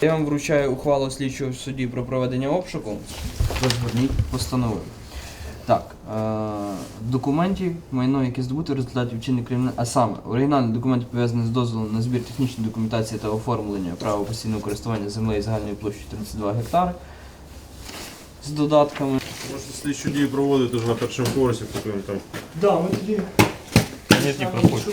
Я вам вручаю ухвалу слідчого судді про проведення обшуку. Розгорніть постанову. Так, е- документів, майно, яке здобуто в результаті вчинення кримінального, а саме оригінальні документи пов'язані з дозволом на збір технічної документації та оформлення права постійного користування землею загальною площею 32 гектари з додатками. Можете слідчу дію проводити вже на першому поверсі, він там. Да, ми тоді. Ні, ні, проходьте.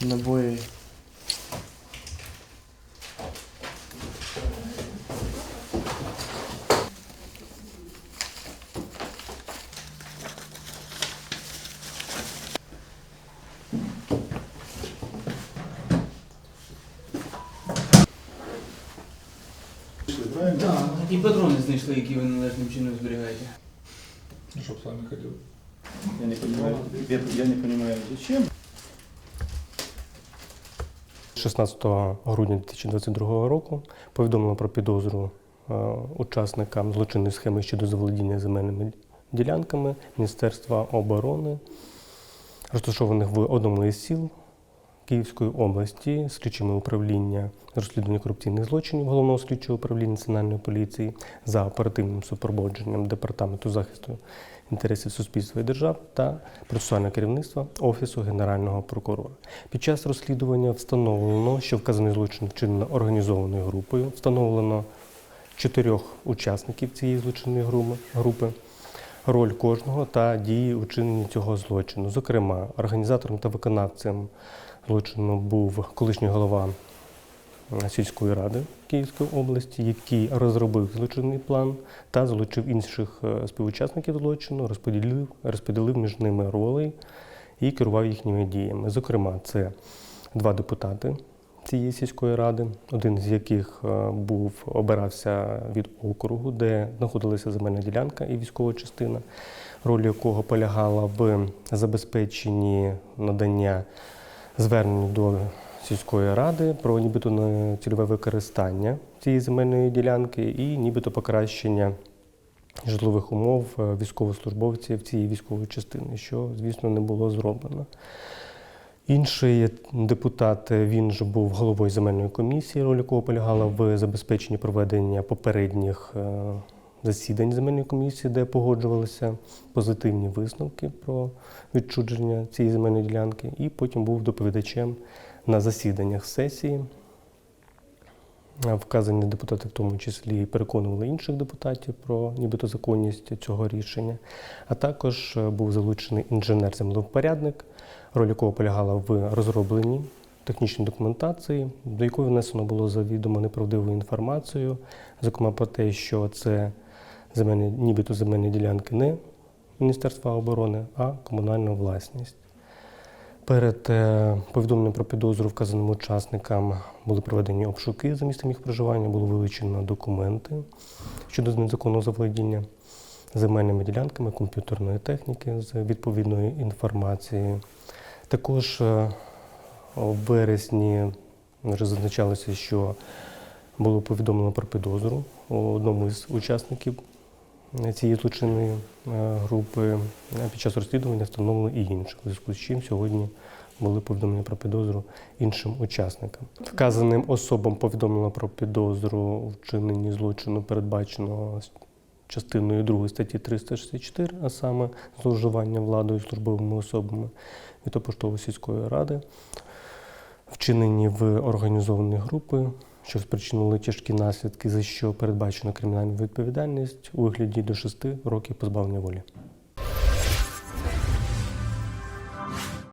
набої. Да, і патрони знайшли, які ви належним чином зберігаєте. Чтоб с вами ходил. Я не понимаю, я, я не понимаю, зачем. 16 грудня 2022 року повідомлено про підозру е, учасникам злочинної схеми щодо заволодіння земельними ділянками Міністерства оборони, розташованих в одному із сіл Київської області, слідчими управління розслідування корупційних злочинів Головного слідчого управління Національної поліції за оперативним супроводженням Департаменту захисту інтересів суспільства і держав та процесуального керівництва Офісу Генерального прокурора. Під час розслідування встановлено, що вказаний злочин вчинено організованою групою. Встановлено чотирьох учасників цієї злочинної групи, роль кожного та дії у цього злочину. Зокрема, організатором та виконавцем злочину був колишній голова сільської ради Київської області, який розробив злочинний план та залучив інших е, співучасників злочину, розподілив, розподілив між ними ролей і керував їхніми діями. Зокрема, це два депутати цієї сільської ради, один з яких е, був обирався від округу, де знаходилася земельна ділянка і військова частина, роль якого полягала в забезпеченні надання звернень до сільської ради про нібито цільове використання цієї земельної ділянки і нібито покращення житлових умов е, військовослужбовців цієї військової частини, що, звісно, не було зроблено. Інший депутат е, він ж був головою земельної комісії, роль якого полягала в забезпеченні проведення попередніх е, засідань земельної комісії, де погоджувалися позитивні висновки про відчудження цієї земельної ділянки, і потім був доповідачем на засіданнях сесії. Вказані депутати в тому числі переконували інших депутатів про нібито законність цього рішення. А також е, був залучений інженер-землевпорядник, роль якого полягала в розробленні технічної документації, до якої внесено було завідомо неправдиву інформацію, зокрема про те, що це земельні, нібито земельні ділянки не Міністерства оборони, а комунальна власність. Перед е, повідомленням про підозру вказаним учасникам були проведені обшуки за місцем їх проживання, було вилучено документи щодо незаконного заволодіння земельними ділянками комп'ютерної техніки з відповідною інформацією. Також е, у вересні вже зазначалося, що було повідомлено про підозру одному з учасників цієї злочинної е, групи. Під час розслідування встановлено і інших, у зв'язку з чим сьогодні були повідомлення про підозру іншим учасникам. Вказаним особам повідомлено про підозру вчиненні злочину, передбаченого частиною 2 статті 364, а саме зловживання владою службовими особами від поштової сільської ради, вчинені в організовані групи, що спричинили тяжкі наслідки, за що передбачено кримінальну відповідальність у вигляді до 6 років позбавлення волі.